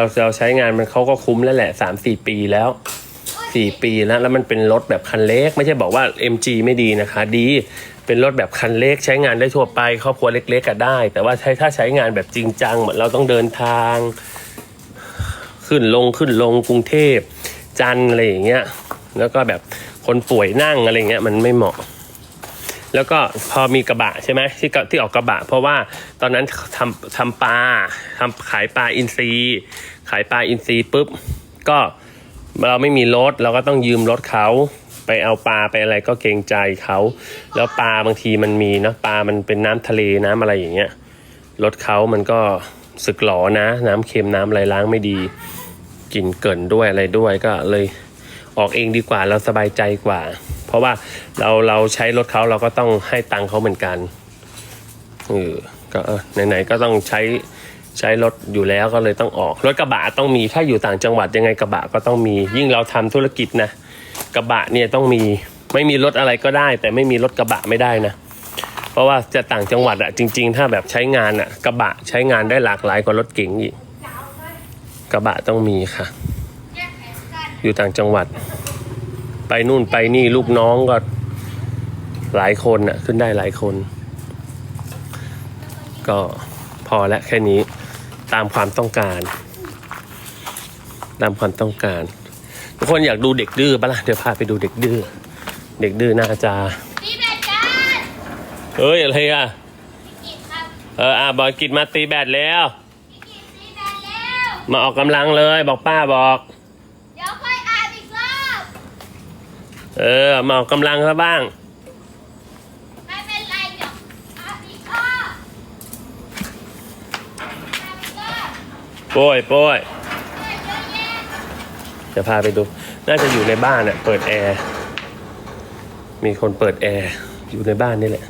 เราเราใช้งานมันเขาก็คุ้มแล้วแหละสามสี่ปีแล้วสี่ปีแล้ว แล้วมันเป็นรถแบบคันเล็ก ไม่ใช่บอกว่า MG ไม่ดีนะคะ ดีเป็นรถแบบคันเล็ก ใช้งานได้ทั่วไปครอบครัวเล็ก ๆก็ได้ แต่ว่าใช้ถ้าใช้งานแบบจริงจังเหมือนเราต้องเดินทาง ขึ้นลงขึ้นลงกรุงเทพจันอะไรอย่างเงี้ยแล้วก็แบบคนป่วยนั่งอะไรเงี้ยมันไม่เหมาะ แล้วก็พอมีกระบะใช่ไหมที่ที่ออกกระบะ เพราะว่าตอนนั้นทำทำปลาทำขายปลาอินทรีขายปลาอินทรีปุ๊บก็เราไม่มีรถเราก็ต้องยืมรถเขาไปเอาปลาไปอะไรก็เกรงใจเขาแล้วปลาบางทีมันมีนะปลามันเป็นน้ำทะเลน้ำอะไรอย่างเงี้ยรถเขามันก็สึกหรอนะ น้ำเค็มน้ำอะไรล้างไม่ดีกลิ่นเกินด้วยอะไรด้วยก็เลยออกเองดีกว่าเราสบายใจกว่า เพราะว่าเราเราใช้รถเขาเราก็ต้องให้ตังค์เขาเหมือนกันเออก็ไหนๆก็ต้องใช้ใช้รถอยู่แล้วก็เลยต้องออกรถกระบะต้องมีถ้าอยู่ต่างจังหวัดยังไงกระบะก็ต้องมียิ่งเราทำธุรกิจนะกระบะเนี่ยต้องมีไม่มีรถอะไรก็ได้ แต่ไม่มีรถกระบะไม่ได้นะเพราะว่าจะต่างจังหวัดอะจริง ๆ ถ้าแบบใช้งานอะกระบะใช้งานได้หลากหลายกว่ารถเก๋งอีกกระบะต้องมีค่ะ อยู่ต่างจังหวัด ไปนู่นไปนี่ลูกน้องก็หลายคนน่ะขึ้นได้หลายคน ก็พอและแค่นี้ตามความต้องการ ตามความต้องการ ทุกคนอยากดูเด็กดื้อปะล่ะเดี๋ยวพาไปดูเด็กดื้อเด็กดื้อน่าจะตีแบตกันเฮ้ยอะไรอะกินครับเอออะบอยกิดมาตีแบดแล้วพี่กินตีแบตแล้วมาออกกำลังเลยบอกป้าบอก เดี๋ยวค่อยอาบอีกรอบ เออมาออกกำลังซะบ้าง ไม่เป็นไรเดี๋ยวอาบอีกรอาบอีกรอบโป้ยโป้ยเฮ้ยเยอะแยะจะพาไปดู น่าจะอยู่ในบ้านเน่ะเปิดแอร์ มีคนเปิดแอร์ อยู่ในบ้านนี่แหละ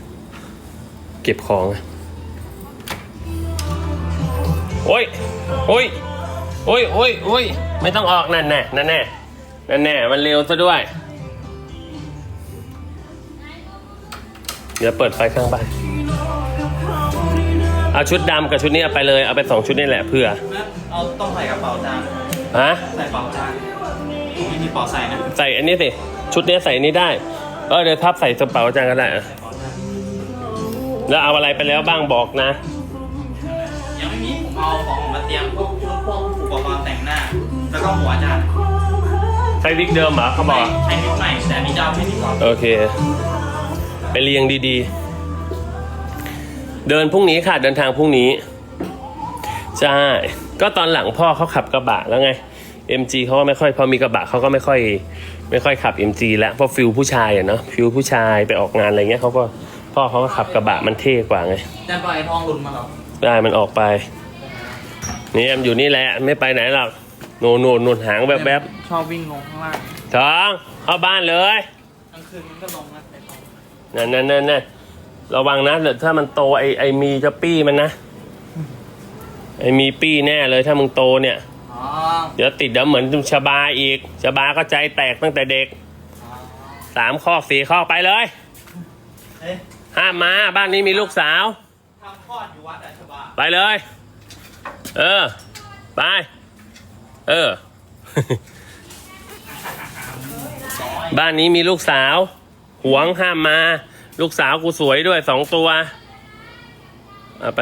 เก็บของอะโอ้ยโอ้ยโอ้ยโอ้ยโอ้ยไม่ต้องออกนั่นแน่นั่นแน่นั่นแน่มันเร็วซะด้วย เดี๋ยวเปิดไฟข้างบ้านเอาชุดดำกับชุดนี้เอาไปเลย เอาไปสองชุดนี่แหละเพื่อ เอาต้องใส่กระเป๋าจานฮะ ใส่กระเป๋าจานมีที่เป๋าใส่นะ ใส่อันนี้สิ ชุดนี้ใส่อันนี้ได้ เออเดี๋ยวทับใส่กระเป๋าอาจารย์ก็ได้อะใส่กระเป๋าจานแล้วเอาอะไรไปแล้วบ้างบอกนะ ยังไม่มีผมเอาของมาเตรียมพวกชุดพวกอุปกรณ์แต่งหน้า แล้วก็หัวจานใช้วิกเดิมเหรอเขาบอก ใช้นิดหน่อยแต่อันนี้จะเอาแค่นี้ก่อน โอเค ไปเรียงดีๆ เดินพรุ่งนี้ค่ะ เดินทางพรุ่งนี้ ใช่ ก็ตอนหลังพ่อเขาขับกระบะแล้วไง MG เขาก็ไม่ค่อย พอมีกระบะเขาก็ไม่ค่อย ไม่ค่อยขับ MG แล้วเพราะฟิลผู้ชายอะเนาะฟิลผู้ชายไปออกงานอะไรเงี้ยเขาก็พ่อเขาก็ขับกระบะมันเท่กว่าไงจานปล่อยทองหลุนมาเหรอได้มันออกไป นี่มันอยู่นี่แหละไม่ไปไหนหรอกโน่นโน่นโน่นหางแบบแบบชอบวิ่งลงข้างล่างๆท้องเข้าบ้านเลยกลางคืนมันก็ลงนะในทองนั่นนั่นนั่นนั่นระวังนะเดี๋ยวถ้ามันโตไอไอมีจะปี้มันนะ ไอมีปี้แน่เลยถ้ามึงโตเนี่ยอ๋อเดี๋ยวติดเดี๋ยวเหมือนชบาอีกชบาก็ใจแตกตั้งแต่เด็กอ๋อสามข้อสี่ข้อไปเลยเอ๊ะห้ามมาบ้านนี้มีลูกสาวทำคลอดอยู่วัดอัชบาไปเลย เออ ไป เออ บ้านนี้มีลูกสาว หวงห้ามมา ลูกสาวกูสวยด้วยสองตัวเอาไป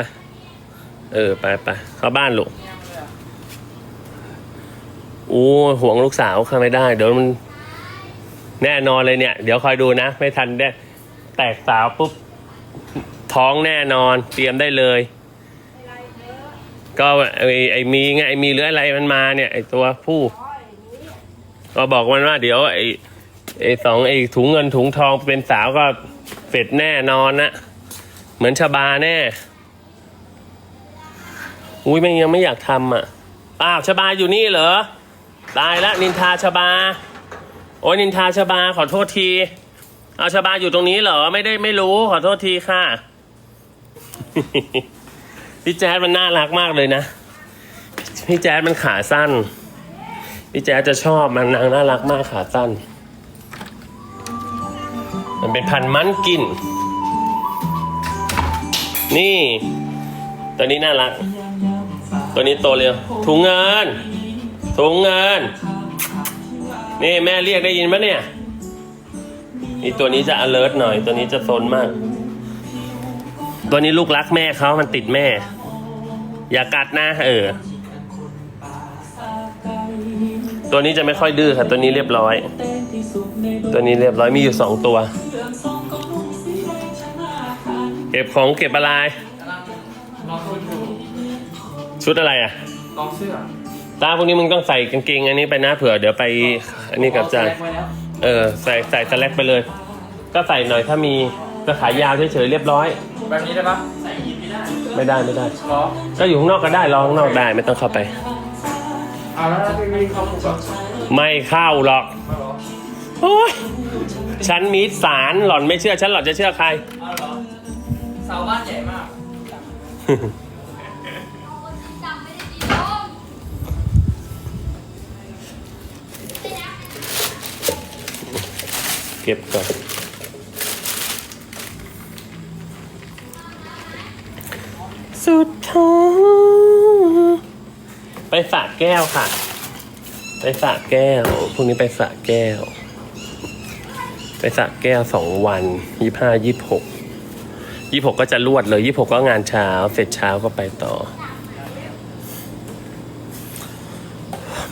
เออ ไปไปเข้าบ้านลูกโอ้หวงลูกสาวเข้าไม่ได้ เดี๋ยวมันแน่นอนเลยเนี่ย เดี๋ยวคอยดูนะ ไม่ทันได้แตกสาวปุ๊บ ท้องแน่นอนเตรียมได้เลย ก็ไอ้ไอ้มีไงไอ้มีหรืออะไรมันมาเนี่ย ไอ้ตัวผู้ ก็บอกมันว่าเดี๋ยวไอ้ ไอ้สองไอ้ถุงเงินถุงทองเป็นสาวก็เสร็จแน่นอนนะเหมือนชบาแน่ อุ้ยไม่ยังไม่อยากทำอะ อ้าวชบาอยู่นี่เหรอ ตายละนินทาชบา โอ้ยนินทาชบาขอโทษที เอาชบาอยู่ตรงนี้เหรอไม่ได้ไม่รู้ขอโทษทีค่ะ พี่แจ๊ดมันน่ารักมากเลยนะ พี่แจ๊ดมันขาสั้น พี่แจ๊ดจะชอบมันนางน่ารักมากขาสั้น มันเป็นพันธุ์มันกิน นี่ ตัวนี้น่ารัก ตัวนี้โตเร็วถุงเงินถุงเงิน นี่แม่เรียกได้ยินปะเนี่ยนี่ตัวนี้จะ alert หน่อย ตัวนี้จะโซนมาก ตัวนี้ลูกรักแม่เขามันติดแม่ อย่ากัดนะเออ ตัวนี้จะไม่ค่อยดื้อค่ะ ตัวนี้เรียบร้อย ตัวนี้เรียบร้อยมีอยู่สองตัว เก็บของเก็บอะไร กำลังลองชุดดูชุดอะไรอะ ลองเสื้อตาพวกนี้มึงต้องใส่กางเกงอันนี้ไปนะเผื่อเดี๋ยวไปอันนี้กับจานเอแสดงไว้แล้วเออใส่ใส่สแลกไปเลย ก็ใส่หน่อยถ้ามีจะขายยาวเฉยๆเรียบร้อย แบบนี้ได้ปะใส่ยีนไม่ได้ไม่ได้ไม่ได้ หรอก็อยู่ข้างนอกก็ได้รอข้างนอกได้ไม่ต้องเข้าไป เอาแล้วถ้าไม่เข้าผูกอะไม่เข้าหรอกไม่หรอโอ้ยฉันมีสารหล่อนไม่เชื่อฉันหล่อนจะเชื่อใคร เอาเหรอ เสาบ้านใหญ่มาก เก็บก่อนสุดท้ายไปสระแก้วค่ะ ไปสระแก้วพรุ่งนี้ไปสระแก้ว ไปสระแก้วสองวันยี่ห้ายี่หก ยี่หกก็จะรวดเลยยี่หกก็งานเช้า เสร็จเช้าก็ไปต่อ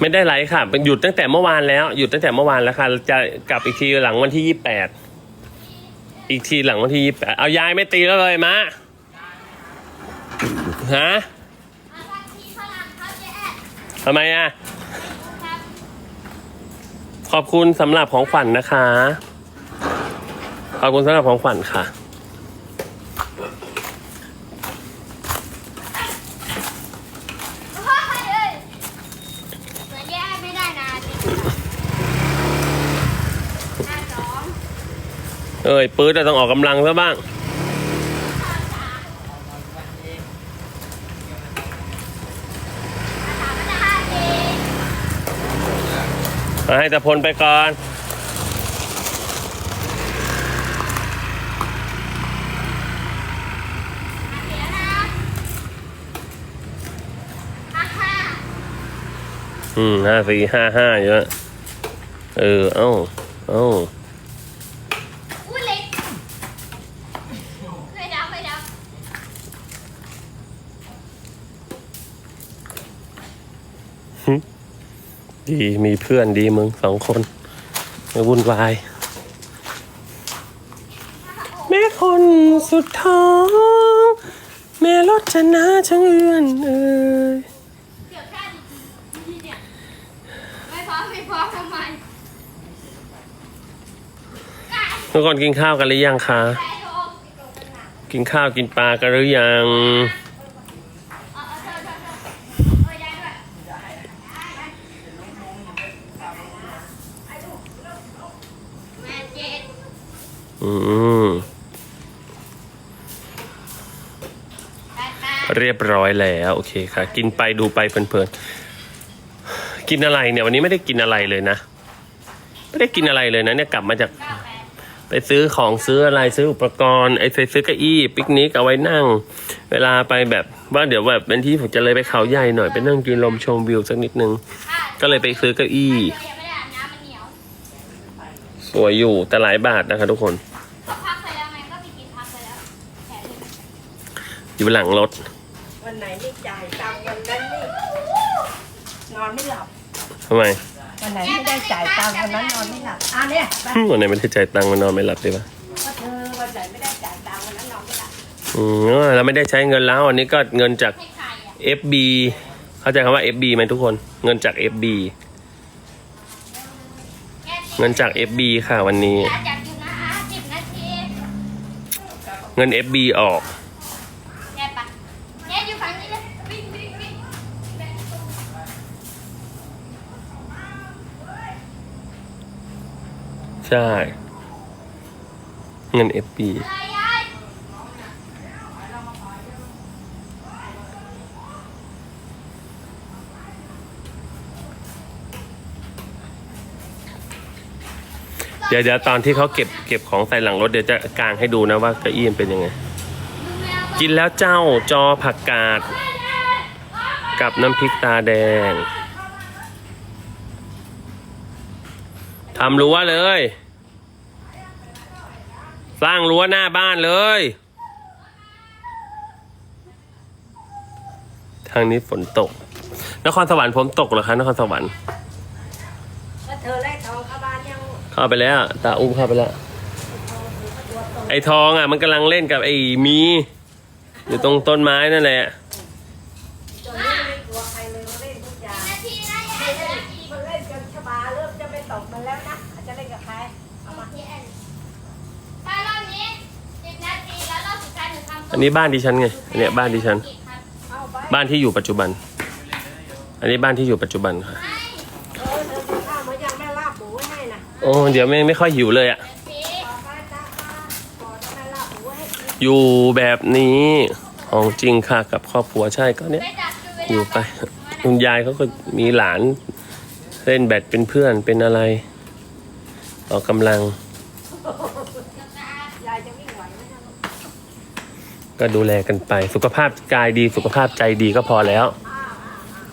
ไม่ได้ไลฟ์ค่ะเป็นหยุดตั้งแต่เมื่อวานแล้ว หยุดตั้งแต่เมื่อวานแล้วค่ะ จะกลับอีกทีหลังวันที่ยี่แปดอีกทีหลังวันที่ยี่แปดเอายายไม่ตีแล้วเลยมะฮะทำไมอะ ขอบคุณสำหรับของขวัญนะคะ ขอบคุณสำหรับของขวัญค่ะ โอ้ยเอ้ยเหมือนแยกไม่ได้นะจริงห้าสอง เอ้ยปื๊ดอะต้องออกกำลังซะบ้าง มาให้ตะพลไปก่อน อืมห้าสี่ห้าห้าเยอะ เออ เอ้า เอ้า อุ้ยเล็กเคยดับเคยดับ ดีมีเพื่อนดีมึงสองคนไม่วุ่นวาย แม่คนสุดท้อง แม่รถชนะช่างเอื้อนเอ้ยเดี๋ยวแค่ดีๆเนี่ยไม่พร้อมไม่พร้อมทำไมไก่ทุกคนกินข้าวกันหรือยังคะไก่โดนกินข้าวกินปลากันหรือยัง เอาเอาเธอเธอเธอเอายายด้วยแม่เจ็ด อืม แปดแปด เรียบร้อยแล้วโอเคค่ะ กินไปดูไปเพลินๆกินอะไรเนี่ยวันนี้ไม่ได้กินอะไรเลยนะ ไม่ได้กินอะไรเลยนะเนี่ยกลับมาจากเก้าแปดไปซื้อของซื้ออะไรซื้ออุปกรณ์ไอ้ไปซื้อเก้าอี้ปิกนิกเอาไว้นั่ง เวลาไปแบบว่าเดี๋ยวแบบเป็นที่ผมจะเลยไปเขาใหญ่หน่อยไปนั่งกินลมชมวิวสักนิดนึงห้าก็เลยไปซื้อเก้าอี้ยังไม่ได้อาบน้ำมันเหนียวสวยอยู่แต่หลายบาทนะคะทุกคนก็พักไปแล้วไงก็ไปกินพักไปแล้วแผลหนึ่งอยู่หลังรถ วันไหนไม่จ่ายตังค์วันนั้นนี่นอนไม่หลับ ทำไมวันไหนไม่ได้จ่ายตังค์วันนั้นนอนไม่หลับอะเนี่ยไปวันไหนไม่ได้จ่ายตังค์มานอนไม่หลับดีปะว่าเธอวันไหนไม่ได้จ่ายตังค์วันนั้นนอนไม่หลับอืมเราไม่ได้ใช้เงินแล้วอันนี้ก็เงินจากให้ใครอะ FB เข้าใจคำว่า FB ไหมทุกคน เงินจาก FB แกสิเงินจาก FB ค่ะวันนี้ อาจัดอยู่นะอะสิบนาที เงิน FB ออกแกปะแกอยู่ฝั่งนี้เลยวิ่งวิ่งวิ่ง ใช่ เงิน FB อะไรยายเดี๋ยวเดี๋ยวตอนที่เขาเก็บเก็บของใส่หลังรถเดี๋ยวจะกางให้ดูนะว่าเก้าอี้มันเป็นยังไง กินแล้วเจ้าจอผักกาด กับน้ำพริกตาแดง ทำรั้วเลย สร้างรั้วหน้าบ้านเลย ทางนี้ฝนตก นครสวรรค์ผมตกเหรอคะนครสวรรค์แล้วเธอแลกทองเข้าบ้านยังเข้าไปแล้วตาอุ้มเข้าไปแล้ว ไอ้ทองอะ มันกำลังเล่นกับไอ้มี อยู่ตรงต้นไม้นั่นแหละ อันนี้บ้านดิฉันไงอันเนี้ยบ้านดิฉัน บ้านที่อยู่ปัจจุบัน อันนี้บ้านที่อยู่ปัจจุบันค่ะโอ้เดี๋ยวไม่ไม่ค่อยหิวเลยอะนาทีต่อไปจ้าป้าขอจะอยู่แบบนี้ของจริงค่ะกับครอบครัวใช่ก็เนี้ยอยู่ไปคุณยายเขาก็มีหลานเล่นแบดเป็นเพื่อนเป็นอะไรออกกำลัง ก็ดูแลกันไป สุขภาพกายดีสุขภาพใจดีก็พอแล้ว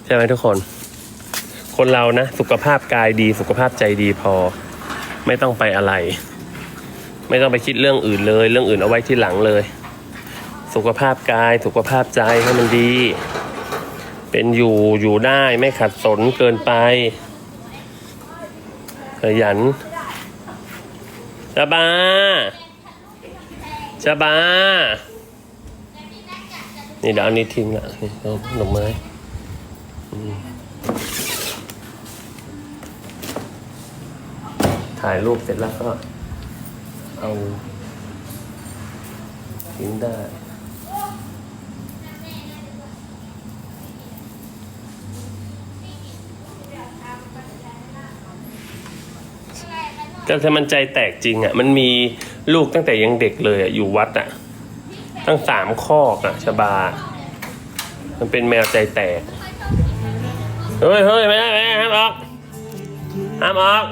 ใช่ไหมทุกคน คนเรานะ สุขภาพกายดี สุขภาพใจดีพอ ไม่ต้องไปอะไร ไม่ต้องไปคิดเรื่องอื่นเลย เรื่องอื่นเอาไว้ที่หลังเลย สุขภาพกาย สุขภาพใจให้มันดี เป็นอยู่อยู่ได้ไม่ขัดสนเกินไปขยันชะบาชะบา นี่เดี๋ยวอานี้ทิ้งละนี่เอาดอกไม้อืมถ่ายรูปเสร็จแล้วก็เอาทิ้งได้ก็ถ้ามันใจแตกจริงอะ มันมีลูกตั้งแต่ยังเด็กเลยอะ อยู่วัดอะ ตั้งสามข้อกอะชบา มันเป็นแมวใจแตก เฮ้ยเฮ้ยไม่ได้ไม่ได้ห้ามออกห้ามออก